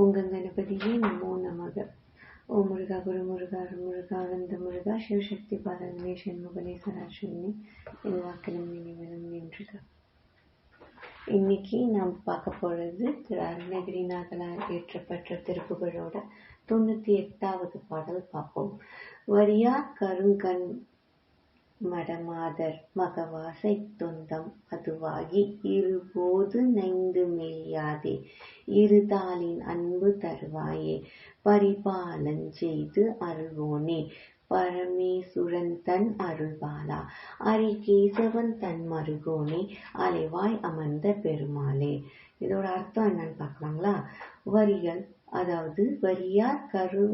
உங்கள் கணபதியே நமோ நமக. ஓ முருகா குரு முருகா முருகா ஆனந்த முருகா சிவசக்தி பாலகனே சண்முகனே சராசனே என் வாக்கிலும் நின்றுக. இன்னைக்கு நாம் பார்க்க போகிறது திரு அருணகிரிநாதனால் இயற்றப்பட்ட திருப்புகளோட தொண்ணூற்றி எட்டாவது பாடல் பார்ப்போம். வரியார் கருங்கண் மடமாதர் மகவாசை தொந்தம் அதுவாகி இருபோது நைந்து மெய்யாதே. இருதாளின் அன்பு தருவாயே. பரிபாலன் செய்து அருள்வோனே. பரமேசுரன் தன் அருள்பாலா அரிகேசவன் தன் மருகோனே. அலைவாய் அமர்ந்த பெருமாளே. இதோட அர்த்தம் என்னன்னு பார்க்கலாங்களா? வரிகள் அதாவது வரியார் கரு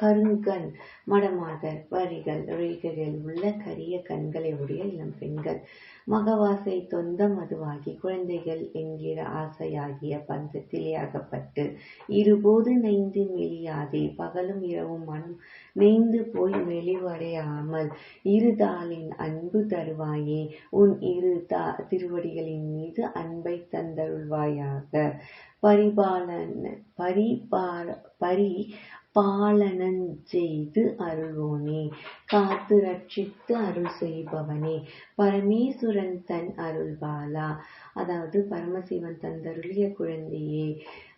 கருங்கண் மடமாதர் வரிகள் ரேகைகள் உள்ள கரிய கண்களை உடைய இளம் பெண்கள். மகவாசை தொந்தம் மதுவாகி குழந்தைகள் என்கிற ஆசையாகிய பந்தத்திலே அகப்பட்டு இருபோது நெய்ந்து மெலியாதே பகலும் இரவும் மனம் நெய்ந்து போய் மெலிவடையாமல் இருதாளின் அன்பு தருவாயே உன் இரு தா திருவடிகளின் மீது அன்பை தந்தருள்வாயாக. பரிபாலன் பரிபால பரி பாலனன் செய்து அருள்வோனே. காத்து ரட்சித்து அருள் செய்பவனே. பரமேஸ்வரன் தன் அருள்பாலா அதாவது பரமசிவன் தந்தருளிய குழந்தையே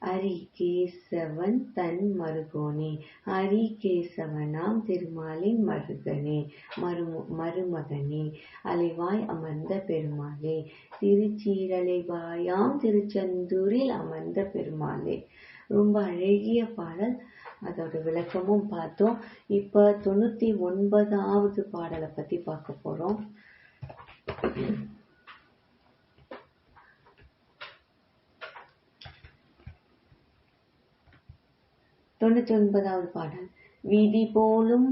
அரிகேசவன் தன் மருகோனே. அரிகேசவனாம் திருமாலின் மருகனே. மரு மருமகனே அலைவாய் அமர்ந்த பெருமாளே. திருச்சீரலைவாயாம் திருச்செந்தூரில் அமர்ந்த பெருமாளே. ரொம்ப அழகிய பாடல். அதோட விளக்கமும் பார்த்தோம். இப்போ தொண்ணூற்றி ஒன்பதாவது பாடலை பற்றி பார்க்க போகிறோம் தொண்ணூற்றி ஒன்பதாவது பாடல். விதி போலும்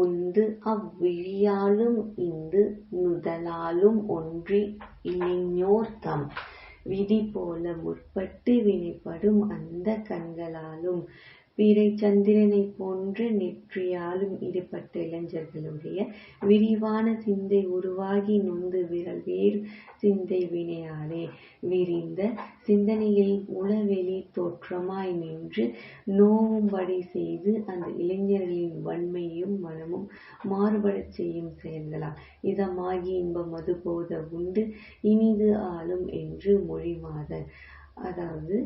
உந்து அவ்விழியாலும் இந்து நுதலாலும் ஒன்றி இளைஞோர் தம். விதி போல முற்பட்டு வினைப்படும் அந்த கண்களாலும் பிறை சந்திரனை போன்ற நெற்றியாலும் ஈடுபட்ட இளைஞர்களுடைய விரிவான சிந்தை உருவாகி நொந்து விரல் வேறு சிந்தை வினையாலே. விரிந்த சிந்தனையில் உளவெளி தோற்றமாய் நின்று நோவும்படி செய்து அந்த இளைஞர்களின் வன்மையும் மனமும் மாறுபடச் செய்யும் செயல்களாம். இதமாகி இன்பம் மது போத உண்டு இனிது ஆளும் என்று மொழிமாதர் அதாவது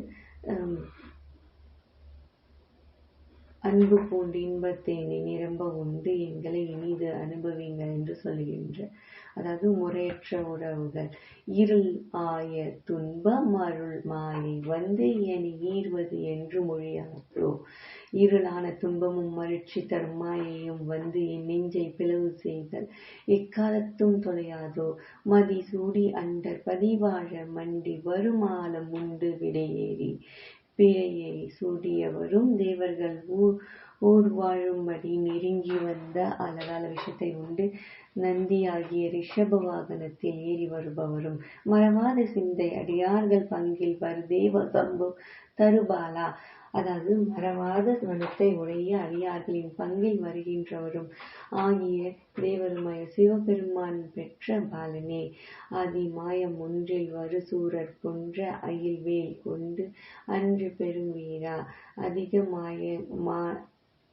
அன்பு பூண்டு இன்பத்தேனை நிரம்ப உண்டு. எங்களை இனிது அனுபவிங்கள் என்று சொல்லுகின்ற அதாவது முறையற்ற உறவுகள். இருள் ஆய துன்பம் அருள் மாயை வந்து என ஈர்வது என்று மொழியாதோ இருளான துன்பமும் மகிழ்ச்சி தரும் மாயையும் வந்து என் நெஞ்சை பிளவு செய்தல். எக்காலத்தும் தொலையாதோ. மதி சூடி அண்டர் பதிவாழ மண்டி வருமாலம் உண்டு விடையேறி. பிழையை சூடியவரும் தேவர்கள் ஊர் வாழும்படி நெருங்கி வந்த அழகால விஷத்தை உண்டு. நந்தி ஆகிய ரிஷப வாகனத்தில் ஏறி வருபவரும் மறவாத சிந்தை அடியார்கள் பங்கில் வருதேவ சம்பு தருபாலா. அதாவது மறவாத மனத்தை உடைய அடியார்களின் பங்கில் வருகின்றவரும் ஆகிய தேவருமாய சிவபெருமான் பெற்ற பாலனே. ஆதி மாயம் ஒன்றில் வரு சூரர் கொன்ற அயில்வேல் கொண்டு அன்று பெரும் வீரா அதிக மாய மா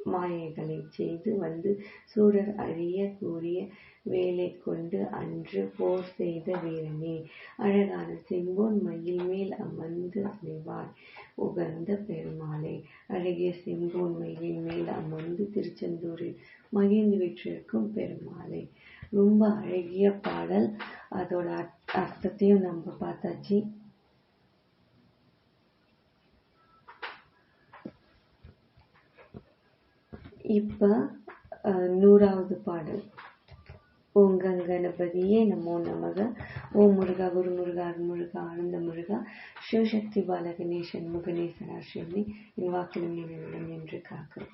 மாயைகளை செய்து வந்து சூரர் அழிய கூறிய வேலை கொண்டு அன்று போர் செய்த வீரனே. அழகான செங்கோன் மயில் மேல் அமர்ந்து அலைவாய் உகந்த பெருமாளே அழகிய செங்கோன் மயில் மேல் அமர்ந்து திருச்செந்தூரில் மகிழ்ந்து வீற்றிருக்கும் பெருமாளே. ரொம்ப அழகிய பாடல். அதோட அர்த்தத்தையும் நம்ம பார்த்தாச்சு. இப்ப நூறாவது பாடல். ஓம் கங்கணபதியே நமோ நமக. ஓம் முருகா குரு முருகா அருள்முருகா ஆனந்த முருகா. சிவசக்தி பாலகனே சண்முகனே சராசிவனே என் வாக்கிலும் நினைவிடம் என்று காக்க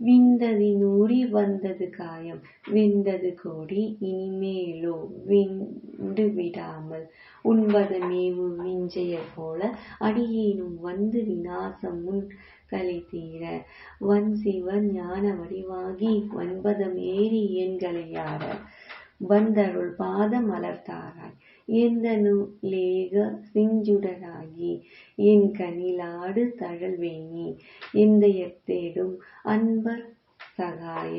விந்ததினூறி வந்தது காயம். வெந்தது கோடி இனிமேலோ விண்டு விடாமல். உண்பதமேவு விஞ்சைய போல அடியேனும் வந்து விநாசம் முன் கலை தீர வன் சிவன் ஞான வடிவாகி வன்பதமேறி எண்களையார வந்தருள் பாத மலர்த்தாராய் எந்தனு லேக சிஞ்சுடராகி. என் கனிலாடு தழல்வேணி எந்தையர்த்தேடும் அன்பர் சகாய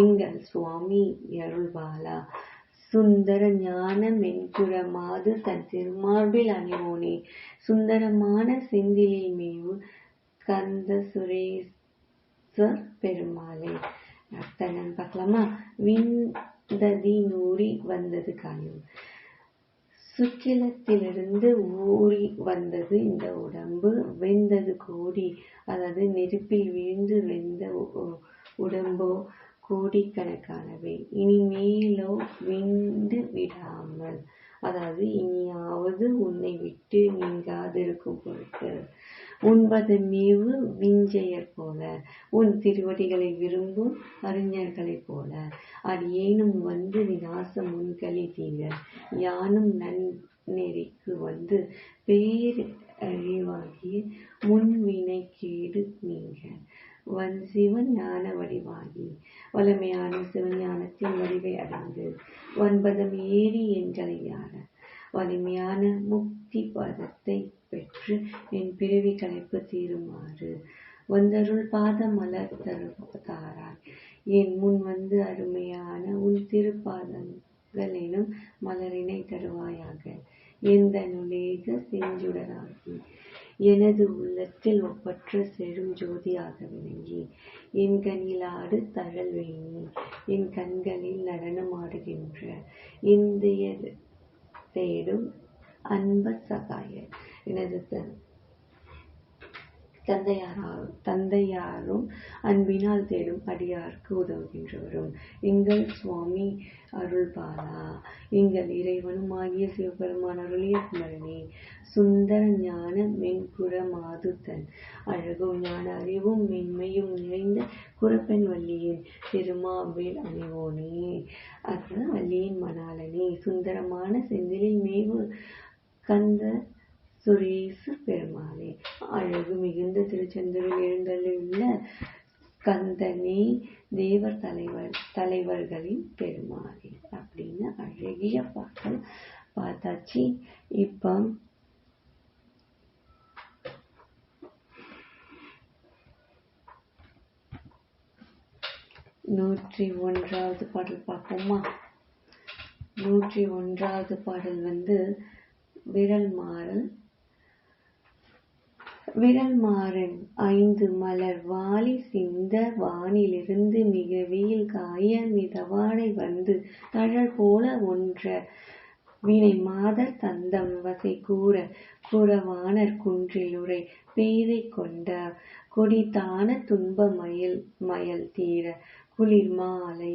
எங்கள் சுவாமி அருள்பாலா. சுந்தர ஞான மென்குழமாது தன் திருமார்பில் அணிவோனே. சுந்தரமான செந்திலில் மேவு கந்த சுரேஸ்வர் பெருமாளே. அர்த்தம் பார்க்கலாமா விந்ததி நூறி வந்தது காயம் சுற்றிலத்திலிருந்து ஊறி வந்தது இந்த உடம்பு வெந்தது கோடி. அதாவது நெருப்பில் விழுந்து வெந்த உ- உடம்போ கோடிக்கணக்கானவை. இனிமேலோ விண்டு விடாமல். அதாவது இனியாவது உன்னை விட்டு நீங்காதிருக்கும் பொருட்டு. உண்பது மேவு விஞ்சையர் போல. உன் திருவடிகளை விரும்பும் அறிஞர்களைப் போல. அடியேனும் வந்து விநாசம் முன்களி தீர. யானும் நன்னெறிக்கு வந்து பேர் அழிவாகி முன்வினை கேடு நீங்க. வன் சிவன் ஞான வடிவாகி வலிமையான சிவஞானத்தின் வடிவை அடைந்து ஒன்பதம் ஏறி எங்களை யார? வலிமையான முக்தி பதத்தை பெற்று என் பிறவி கலைப்பு தீருமாறு வந்தருள் பாத மலர் தருவதாராய் என் முன் வந்து அருமையான உன் திருப்பாதங்கள் எனும் மலரினை தருவாயாக எந்த நுலேக செஞ்சுடராகி எனது உள்ளத்தில் ஒப்பற்ற செழும் ஜோதியாக விளங்கி என் கண்ணிலாடு தழல்வேணி என் கண்களில் நடனமாடுகின்ற இந்திய தேடும் அன்ப சகாயர். எனது த- தந்தையாரால் தந்தையாரும் அன்பினால் தேடும் அடியார்க்கு உதவுகின்றவரும். எங்கள் சுவாமி அருள்பாலா. எங்கள் இறைவனும் ஆகிய சிவபெருமான் அருளிய குமரனே சுந்தர ஞான மென்புற மாதுத்தன் அழகும் ஞான அறிவும் மென்மையும் நிறைந்த குரப்பெண் வள்ளியின் திருமாவேல் அணிவோனே. அது வள்ளியின் மணாலனே சுந்தரமான செந்திலில் மேவு கந்த சுரேசு பெருமானே. அழகு மிகுந்த திருச்செந்தூரில் உள்ள கந்தனே தேவர் தலைவர் தலைவர்களின் பெருமானே அப்படின்னு அழகிய பாடல் பார்த்தாச்சு. இப்போ நூற்றி ஒன்றாவது பாடல் பார்ப்போமா? நூற்றி ஒன்றாவது பாடல் வந்து விரல் மாறல் விரல் மாறன் ஐந்து மலர் வாலி சிந்த வானிலிருந்து மிக வெயில் காய மிதவாடை வந்து தழல் போல ஒன்ற வினை மாதர் தந்தம் வசை கூற குரவானர் குன்றில் உரை பேதை கொண்ட கொடித்தான துன்ப மயில் மயல் தீர குளிர் மாலை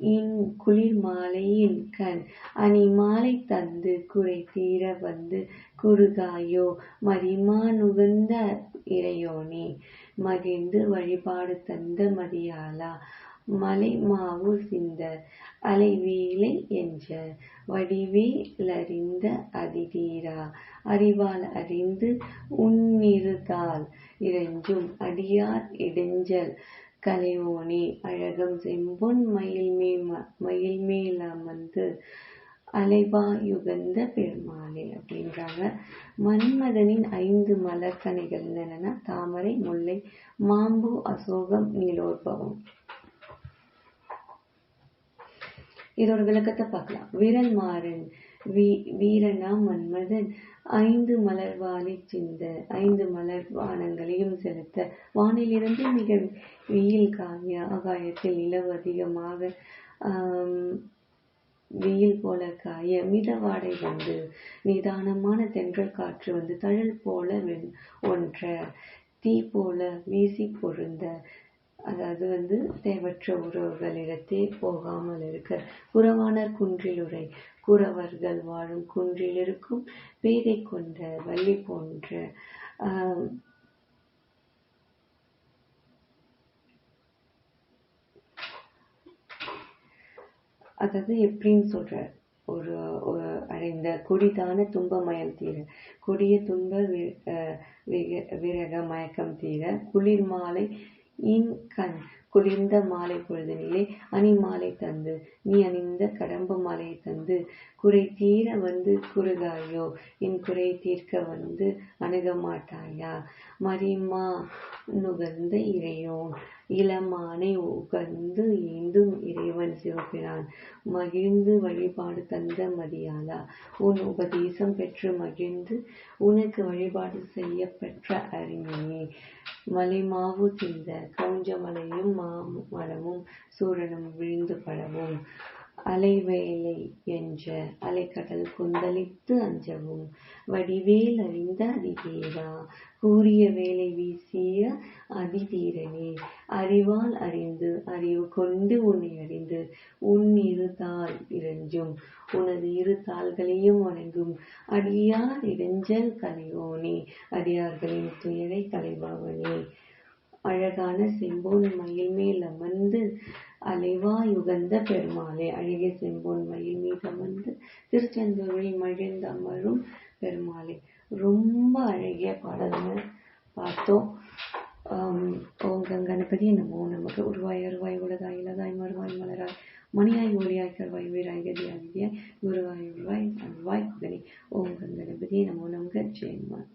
இன் குளிர் மாலையின் கண். அணி மாலை தந்து குறை தீர வந்து குறுகாயோ மரிமா நுகர்ந்த இறையோனே மகிழ்ந்து வழிபாடு தந்த மதியாளா மலை மாவு சிந்த அலைவேலை என்ற வடிவேலறிந்த அதிதீரா அறிவால் அறிந்து உன்னிருதால் இறைஞ்சும் அடியார் இடைஞ்சல் கலைமோனி அழகம் செம்பொன் மயில்மே மேல் மயில் அமர்ந்து அலைவா யுகந்த பெருமாளே அப்படின்றாங்க. மன்மதனின் ஐந்து மலர்கனைகள் என்னன்னா தாமரை முல்லை மாம்பு அசோகம் நீலோற்பவம். இதோட விளக்கத்தை பார்க்கலாம். விரல் மாறன் வீரனா மன்மதன் ஐந்து மலர் வாலி சிந்த ஐந்து மலர் வானங்களையும் செலுத்த. வானிலிருந்து மிக வெயில் காய ஆகாயத்தில் நிலவு அதிகமாக வெயில் போல காய மிதவாடை வந்து நிதானமான தென்றல் காற்று வந்து தழல் போல வெண்- ஒன்ற தீ போல வீசி பொருந்த அதாவது வந்து தேவற்ற உறவுகளிடத்தே போகாமல் இருக்க. குறவாணர் குன்றிலுரை குறவர்கள் வாழும் குன்றில் இருக்கும் பேதை கொண்ட வள்ளி போன்ற அதாவது எப்படின்னு சொல்றார் ஒரு அடைந்த கொடிதான துன்ப மயம் தீர கொடிய துன்ப விக- விரக மயக்கம் தீர குளிர் மாலை இன் கண் குளிர்ந்த மாலை பொழுதினிலே அணிமாலை தந்து நீ அணிந்த கடம்ப மாலை தந்து குறை தீர வந்து குறுகாயோ? என் குறை தீர்க்க வந்து அணுக மாட்டாயா? மரிமா நுகர்ந்த இறையோ இளமானை உகந்து ஈந்தும் இறைவன் சிவப்பினான் மகிழ்ந்து வழிபாடு தந்த மதியாளா? உன் உபதேசம் பெற்று மகிழ்ந்து உனக்கு வழிபாடு செய்ய பெற்ற அறிஞனே. மலைமாவு சிந்த கவுஞ்ச மலையும் மாமரமும் சூரனும் விழுந்து படவும். அலைவேலை என்ற அலைக்கடல் கொந்தளித்து அஞ்சவும். வடிவேல் அறிந்த அதிதேரா கூறிய வேலை வீசிய அதிதீரனே. அறிவால் அறிந்து அறிவு கொண்டு உன்னை அறிந்து உன் இரு தாள் இறைஞ்சும் உனது இரு தாள்களையும் வணங்கும். அடியார் இடைஞ்சல் கலையோனே அடியார்களின் துயரை கலைபவனே. அழகான செம்போன் மயில் மேல் அமர்ந்து அலைவாயுகந்த பெருமாளே. அழகிய செம்போன் மயில் மீது அமர்ந்து திருச்செந்தூரில் மகிழ்ந்து அமரும் பெருமாளே. ரொம்ப அழகிய பாடல்கள் பார்த்தோம். ஓம் கணபதி நமோ நமக்கு உருவாய் அருவாய் உலகாய் இலகாய் மறுவாய் மலராய். மணியாய் ஒளியாய் கருவாய் வீராய் கதியாய் விதியாய் குருவாய் உருவாய் அருவாய் மகனே ஓம் கங்கணபதி நமோ நமக்கு ஜெயமான்